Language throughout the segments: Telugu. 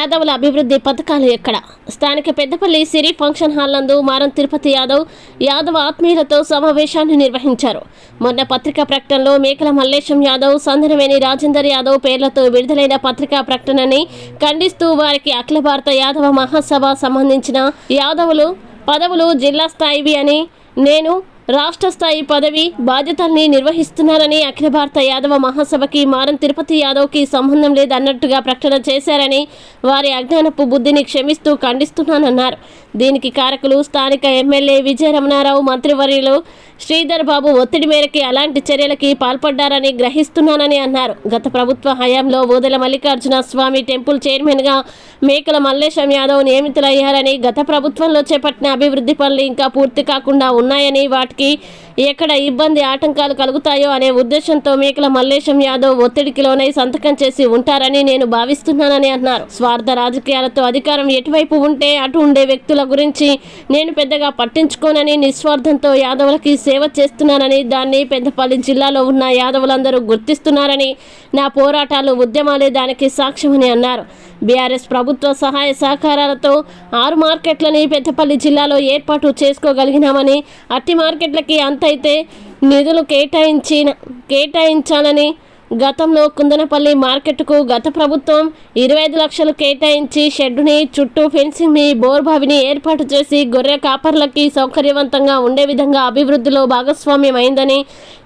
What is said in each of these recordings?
యాదవుల అభివృద్ధి పథకాలు ఎక్కడ? స్థానిక పెద్దపల్లి సిరి ఫంక్షన్ హాల్ నందు మారం తిరుపతి యాదవ్ యాదవ ఆత్మీయులతో సమావేశాన్ని నిర్వహించారు. మొన్న పత్రికా ప్రకటనలో మేకల మల్లేశం యాదవ్ సందనవేణి రాజేందర్ యాదవ్ పేర్లతో విడుదలైన పత్రికా ప్రకటనని ఖండిస్తూ వారికి అఖిల భారత యాదవ మహాసభ సంబంధించిన యాదవులు పదవులు జిల్లా స్థాయివి అని నేను రాష్ట్ర స్థాయి పదవి బాధ్యతల్ని నిర్వహిస్తున్నారని అఖిల భారత యాదవ మహాసభకి మారం తిరుపతి యాదవ్కి సంబంధం లేదన్నట్టుగా ప్రకటన చేశారని వారి అజ్ఞానపు బుద్ధిని క్షమిస్తూ ఖండిస్తున్నానన్నారు. దీనికి కారకులు స్థానిక ఎమ్మెల్యే విజయరమణారావు మంత్రివర్యులు శ్రీధర్ బాబు ఒత్తిడి మేరకి అలాంటి చర్యలకి పాల్పడ్డారని గ్రహిస్తున్నానని అన్నారు. గత ప్రభుత్వ హయాంలో ఓదెల మల్లికార్జున స్వామి టెంపుల్ చైర్మన్గా మేకల మల్లేశం యాదవ్ నియమితులయ్యారని గత ప్రభుత్వంలో చేపట్టిన అభివృద్ధి పనులు ఇంకా పూర్తి కాకుండా ఉన్నాయని వాటికి ఎక్కడ ఇబ్బంది ఆటంకాలు కలుగుతాయో అనే ఉద్దేశంతో మేకల మల్లేశం యాదవ్ ఒత్తిడికి లోనై సంతకం చేసి ఉంటారని నేను భావిస్తున్నానని అన్నారు. స్వార్థ రాజకీయాలతో అధికారం ఎటువైపు ఉంటే అటు ఉండే వ్యక్తుల గురించి నేను పెద్దగా పట్టించుకోనని నిస్వార్థంతో యాదవులకి సేవ చేస్తున్నానని దాన్ని పెద్దపల్లి జిల్లాలో ఉన్న యాదవులందరూ గుర్తిస్తున్నారని నా పోరాటాలు ఉద్యమాలే దానికి సాక్ష్యమని అన్నారు. బీఆర్ఎస్ ప్రభుత్వ సహాయ సహకారాలతో ఆరు మార్కెట్లని పెద్దపల్లి జిల్లాలో ఏర్పాటు చేసుకోగలిగినామని అట్టి మార్కెట్లకి అంతైతే నిధులు కేటాయించిన కేటాయించాలని గతంలో కుందనపల్లి మార్కెట్కు గత ప్రభుత్వం ఇరవై ఐదు లక్షలు కేటాయించి షెడ్డుని చుట్టూ ఫెన్సింగ్ని బోర్బావిని ఏర్పాటు చేసి గొర్రె కాపర్లకి సౌకర్యవంతంగా ఉండే విధంగా అభివృద్ధిలో భాగస్వామ్యమైందని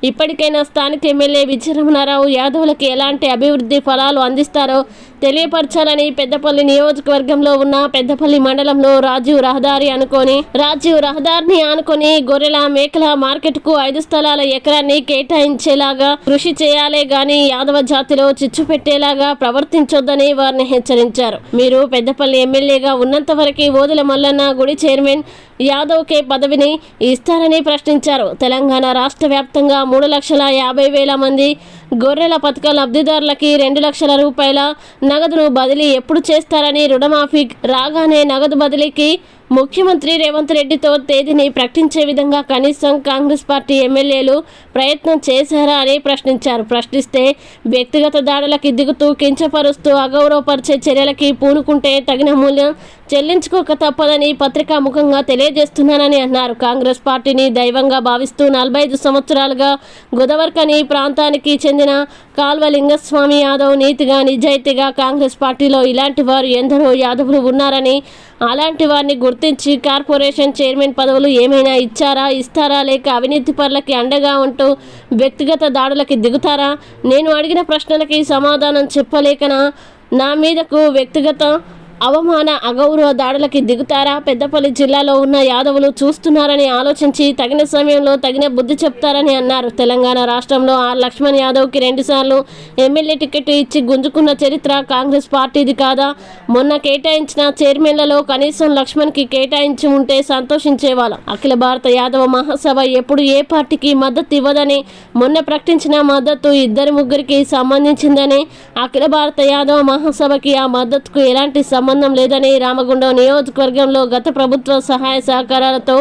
ఇప్పటికైనా స్థానిక ఎమ్మెల్యే విజయరమణారావు యాదవులకి ఎలాంటి అభివృద్ధి ఫలాలు అందిస్తారో తెలియపరచాలని పెద్దపల్లి నియోజకవర్గంలో ఉన్న పెద్దపల్లి మండలంలో రాజీవ్ రహదారి అనుకొని రాజీవ్ రహదారిని ఆనుకొని గొర్రెల మేకల మార్కెట్కు ఐదు స్థలాల ఎకరాన్ని కేటాయించేలాగా కృషి చేయాలే గాని యాదవ జాతిలో చిచ్చు పెట్టేలాగా ప్రవర్తించొద్దని వారిని హెచ్చరించారు. మీరు పెద్దపల్లి ఎమ్మెల్యేగా ఉన్నంత వరకు ఓదుల మల్లన్న గుడి చైర్మన్ యాదవ్ కే పదవిని ఇస్తారని ప్రశ్నించారు. తెలంగాణ రాష్ట్ర వ్యాప్తంగా మూడు లక్షల యాభై వేల మంది గొర్రెల పథక లబ్ధిదారులకి రెండు లక్షల రూపాయల నగదును బదిలీ ఎప్పుడు చేస్తారని రుణమాఫీ రాగానే నగదు బదిలీకి ముఖ్యమంత్రి రేవంత్ రెడ్డితో తేదీని ప్రకటించే విధంగా కనీసం కాంగ్రెస్ పార్టీ ఎమ్మెల్యేలు ప్రయత్నం చేశారా అని ప్రశ్నించారు. ప్రశ్నిస్తే వ్యక్తిగత దాడులకి దిగుతూ కించపరుస్తూ అగౌరవపరిచే చర్యలకి పూనుకుంటే తగిన మూల్యం చెల్లించుకోక తప్పదని పత్రికా ముఖంగా తెలియజేస్తున్నానని అన్నారు. కాంగ్రెస్ పార్టీని దైవంగా భావిస్తూ నలభై ఐదు సంవత్సరాలుగా గోదావరికని ప్రాంతానికి చెందిన కాల్వ లింగస్వామి యాదవ్ నీతిగా నిజాయితీగా కాంగ్రెస్ పార్టీలో ఇలాంటి వారు ఎందరో యాదవులు ఉన్నారని అలాంటి వారిని గుర్తించి కార్పొరేషన్ చైర్మన్ పదవులు ఏమైనా ఇచ్చారా ఇస్తారా లేక అవినీతి పరులకి అండగా ఉంటూ వ్యక్తిగత దాడులకి దిగుతారా? నేను అడిగిన ప్రశ్నలకి సమాధానం చెప్పలేకనా? నా మీదకు వ్యక్తిగత అవమాన అగౌరవ దాడులకి దిగుతారా? పెద్దపల్లి జిల్లాలో ఉన్న యాదవులు చూస్తున్నారని ఆలోచించి తగిన సమయంలో తగిన బుద్ధి చెప్తారని అన్నారు. తెలంగాణ రాష్ట్రంలో ఆర్ లక్ష్మణ్ యాదవ్కి రెండుసార్లు ఎమ్మెల్యే టికెట్ ఇచ్చి గుంజుకున్న చరిత్ర కాంగ్రెస్ పార్టీది కాదా? మొన్న కేటాయించిన చైర్మన్లలో కనీసం లక్ష్మణ్కి కేటాయించి ఉంటే సంతోషించేవాళ్ళం అఖిల భారత యాదవ మహాసభ ఎప్పుడు ఏ పార్టీకి మద్దతు ఇవ్వదని మొన్న ప్రకటించిన మద్దతు ఇద్దరు ముగ్గురికి సంబంధించిందని అఖిల భారత యాదవ మహాసభకి ఆ మద్దతుకు ఎలాంటి సంబంధం లేదని రామగుండం నియోజకవర్గంలో గత ప్రభుత్వ సహాయ సహకారాలతో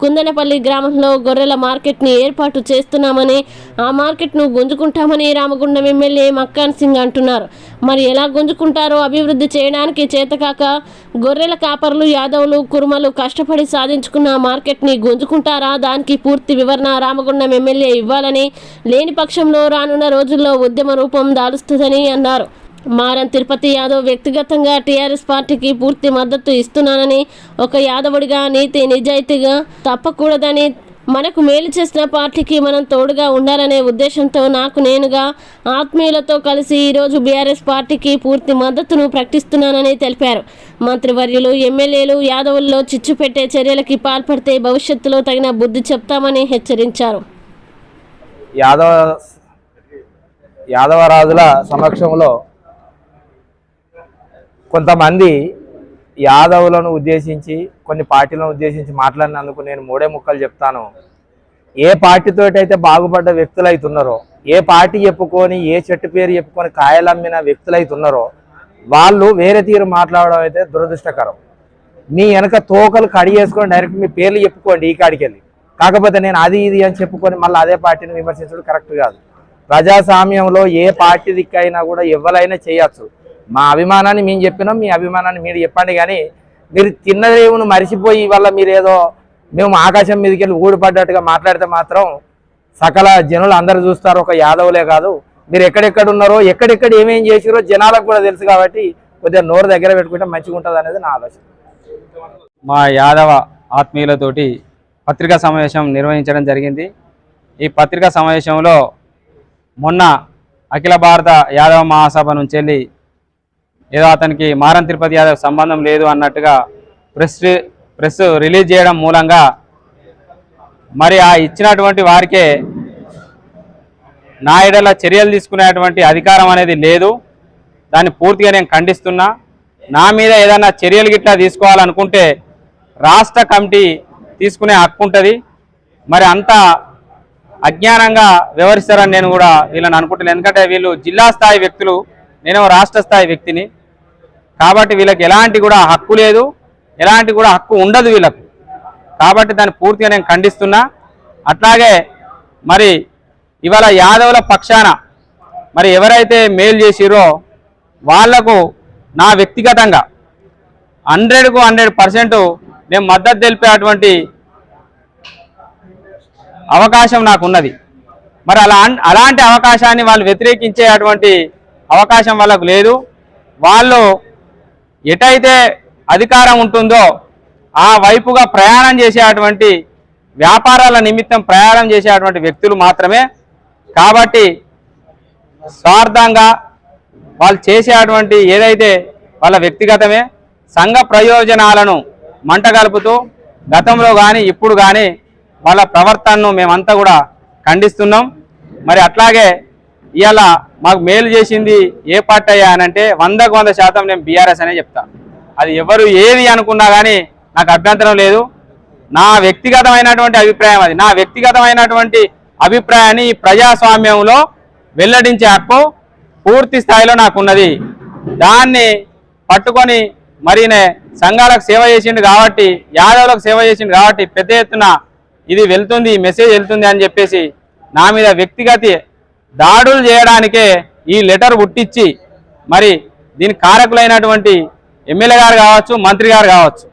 కుందనపల్లి గ్రామంలో గొర్రెల మార్కెట్ని ఏర్పాటు చేస్తున్నామని ఆ మార్కెట్ను గుంజుకుంటామని రామగుండం ఎమ్మెల్యే మక్కాన్ సింగ్ అంటున్నారు. మరి ఎలా గుంజుకుంటారో అభివృద్ధి చేయడానికి చేతకాక గొర్రెల కాపర్లు యాదవులు కురుమలు కష్టపడి సాధించుకున్న మార్కెట్ని గుంజుకుంటారా? దానికి పూర్తి వివరణ రామగుండం ఎమ్మెల్యే ఇవ్వాలని లేని పక్షంలో రానున్న రోజుల్లో ఉద్యమ రూపం దాలుస్తుందని అన్నారు. మారం తిరుపతి యాదవ్ వ్యక్తిగతంగా టీఆర్ఎస్ పార్టీకి పూర్తి మద్దతు ఇస్తున్నానని ఒక యాదవుడిగా నీతి నిజాయితీగా తప్పకూడదని మనకు మేలు చేసిన పార్టీకి మనం తోడుగా ఉండాలనే ఉద్దేశంతో నాకు నేనుగా ఆత్మీయులతో కలిసి ఈరోజు బీఆర్ఎస్ పార్టీకి పూర్తి మద్దతును ప్రకటిస్తున్నానని తెలిపారు. మంత్రివర్యులు ఎమ్మెల్యేలు యాదవుల్లో చిచ్చు పెట్టే చర్యలకి పాల్పడితే భవిష్యత్తులో తగిన బుద్ధి చెప్తామని హెచ్చరించారు. యాదవ యాదవరాజుల సమక్షంలో కొంతమంది యాదవులను ఉద్దేశించి కొన్ని పార్టీలను ఉద్దేశించి మాట్లాడినందుకు నేను మూడే ముక్కలు చెప్తాను. ఏ పార్టీతో అయితే బాగుపడ్డ వ్యక్తులు అవుతున్నారో ఏ పార్టీ చెప్పుకొని ఏ చెట్టు పేరు చెప్పుకొని కాయలమ్మిన వ్యక్తులు అవుతున్నారో వాళ్ళు వేరే తీరు మాట్లాడడం అయితే దురదృష్టకరం. మీ వెనక తోకలు కడి చేసుకొని డైరెక్ట్ మీ పేర్లు చెప్పుకోండి ఈ కాడికి వెళ్ళి. కాకపోతే నేను అది ఇది అని చెప్పుకొని మళ్ళీ అదే పార్టీని విమర్శించడం కరెక్ట్ కాదు. ప్రజాస్వామ్యంలో ఏ పార్టీ దిక్కైనా కూడా ఎవరైనా చేయొచ్చు. మా అభిమానాన్ని మేము చెప్పినాం మీ అభిమానాన్ని మీరు చెప్పండి కానీ మీరు తిన్నదేవును మరిచిపోయి వల్ల మీరు ఏదో మేము ఆకాశం మీదకి వెళ్ళి ఊడిపడ్డట్టుగా మాట్లాడితే మాత్రం సకల జనులు అందరూ చూస్తారు ఒక యాదవులే కాదు. మీరు ఎక్కడెక్కడ ఉన్నారో ఎక్కడెక్కడ ఏమేం చేసిరో జనాలకు కూడా తెలుసు కాబట్టి కొద్దిగా నోరు దగ్గర పెట్టుకుంటే మంచిగా ఉంటుంది అనేది నా ఆలోచన. మా యాదవ ఆత్మీయులతోటి పత్రికా సమావేశం నిర్వహించడం జరిగింది. ఈ పత్రికా సమావేశంలో మొన్న అఖిల భారత యాదవ మహాసభ నుంచి వెళ్ళి ఏదో అతనికి మారం తిరుపతి యాదవ్ సంబంధం లేదు అన్నట్టుగా ప్రెస్ ప్రెస్ రిలీజ్ చేయడం మూలంగా మరి ఆ ఇచ్చినటువంటి వారికే నా ఎడల చర్యలు తీసుకునేటువంటి అధికారం అనేది లేదు. దాన్ని పూర్తిగా నేను ఖండిస్తున్నా. నా మీద ఏదైనా చర్యలు గిట్లా తీసుకోవాలనుకుంటే రాష్ట్ర కమిటీ తీసుకునే హక్కు ఉంటుంది. మరి అంత అజ్ఞానంగా వ్యవహరిస్తారని నేను కూడా వీళ్ళని అనుకుంటున్నాను ఎందుకంటే వీళ్ళు జిల్లా స్థాయి వ్యక్తులు. నేను రాష్ట్ర స్థాయి వ్యక్తిని. కాబట్టి వీళ్ళకి ఎలాంటి కూడా హక్కు లేదు ఎలాంటి కూడా హక్కు ఉండదు వీళ్ళకు. కాబట్టి దాన్ని పూర్తిగా నేను ఖండిస్తున్నా. అట్లాగే మరి ఇవాళ యాదవుల పక్షాన మరి ఎవరైతే మేలు చేసిరో వాళ్ళకు నా వ్యక్తిగతంగా హండ్రెడ్కు హండ్రెడ్ పర్సెంట్ నేను మద్దతు తెలిపేటువంటి అవకాశం నాకు ఉన్నది. మరి అలా అలాంటి అవకాశాన్ని వాళ్ళు వ్యతిరేకించేటువంటి అవకాశం వాళ్ళకు లేదు. వాళ్ళు ఎటైతే అధికారం ఉంటుందో ఆ వైపుగా ప్రయాణం చేసేటువంటి వ్యాపారాల నిమిత్తం ప్రయాణం చేసేటువంటి వ్యక్తులు మాత్రమే. కాబట్టి స్వార్థంగా వాళ్ళు చేసేటువంటి ఏదైతే వాళ్ళ వ్యక్తిగతమే సంఘ ప్రయోజనాలను మంట కలుపుతూ గతంలో కానీ ఇప్పుడు కానీ వాళ్ళ ప్రవర్తనను మేమంతా కూడా ఖండిస్తున్నాం. మరి అట్లాగే ఇవాళ మాకు మేలు చేసింది ఏ పార్టీ అయ్యా అని అంటే వందకు వంద శాతం నేను బీఆర్ఎస్ అనే చెప్తాను అది ఎవరు ఏది అనుకున్నా కానీ నాకు అభ్యంతరం లేదు. నా వ్యక్తిగతమైనటువంటి అభిప్రాయం అది. నా వ్యక్తిగతమైనటువంటి అభిప్రాయాన్ని ఈ ప్రజాస్వామ్యంలో వెల్లడించే హక్కు పూర్తి స్థాయిలో నాకున్నది. దాన్ని పట్టుకొని మరినే సంఘాలకు సేవ చేసిండు కాబట్టి యాదవులకు సేవ చేసిండు కాబట్టి పెద్ద ఎత్తున ఇది వెళ్తుంది ఈ మెసేజ్ వెళ్తుంది అని చెప్పేసి నా మీద వ్యక్తిగత దాడులు చేయడానికే ఈ లెటర్ పుట్టించి మరి దీని కారకులైనటువంటి ఎమ్మెల్యే గారు కావచ్చు మంత్రి గారు కావచ్చు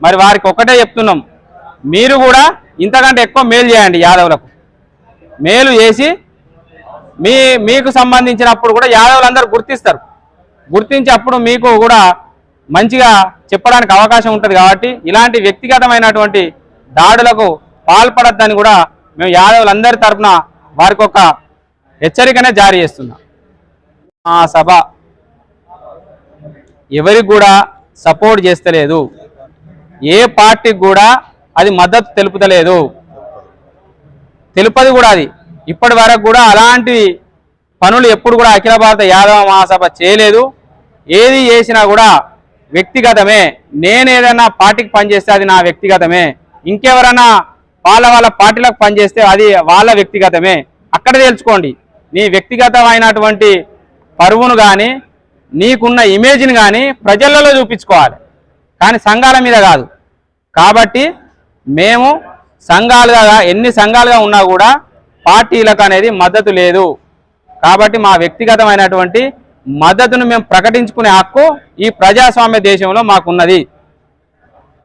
మరి వారికి ఒక్కటే చెప్తున్నాం. మీరు కూడా ఇంతకంటే ఎక్కువ మేలు చేయండి యాదవులకు. మేలు చేసి మీ మీకు సంబంధించినప్పుడు కూడా యాదవులందరూ గుర్తిస్తారు. గుర్తించినప్పుడు మీకు కూడా మంచిగా చెప్పడానికి అవకాశం ఉంటుంది కాబట్టి ఇలాంటి వ్యక్తిగతమైనటువంటి దాడులకు పాల్పడద్దని కూడా మేము యాదవులందరి తరఫున వారికి ఒక హెచ్చరికనే జారీ చేస్తున్నా. ఆ సభ ఎవరికి కూడా సపోర్ట్ చేస్తలేదు. ఏ పార్టీకి కూడా అది మద్దతు తెలుపుతలేదు. తెలుపది కూడా అది. ఇప్పటి వరకు కూడా అలాంటి పనులు ఎప్పుడు కూడా అఖిల భారత యాదవ మహాసభ చేయలేదు. ఏది చేసినా కూడా వ్యక్తిగతమే. నేను ఏదైనా పార్టీకి పనిచేస్తే అది నా వ్యక్తిగతమే. ఇంకెవరైనా వాళ్ళ వాళ్ళ పార్టీలకు పనిచేస్తే అది వాళ్ళ వ్యక్తిగతమే. అక్కడ తెలుసుకోండి నీ వ్యక్తిగతమైనటువంటి పరువును కానీ నీకున్న ఇమేజ్ని కానీ ప్రజలలో చూపించుకోవాలి. కానీ సంఘాల మీద కాదు. కాబట్టి మేము సంఘాలుగా ఎన్ని సంఘాలుగా ఉన్నా కూడా పార్టీలకు అనేది మద్దతు లేదు. కాబట్టి మా వ్యక్తిగతమైనటువంటి మద్దతును మేము ప్రకటించుకునే హక్కు ఈ ప్రజాస్వామ్య దేశంలో మాకున్నది.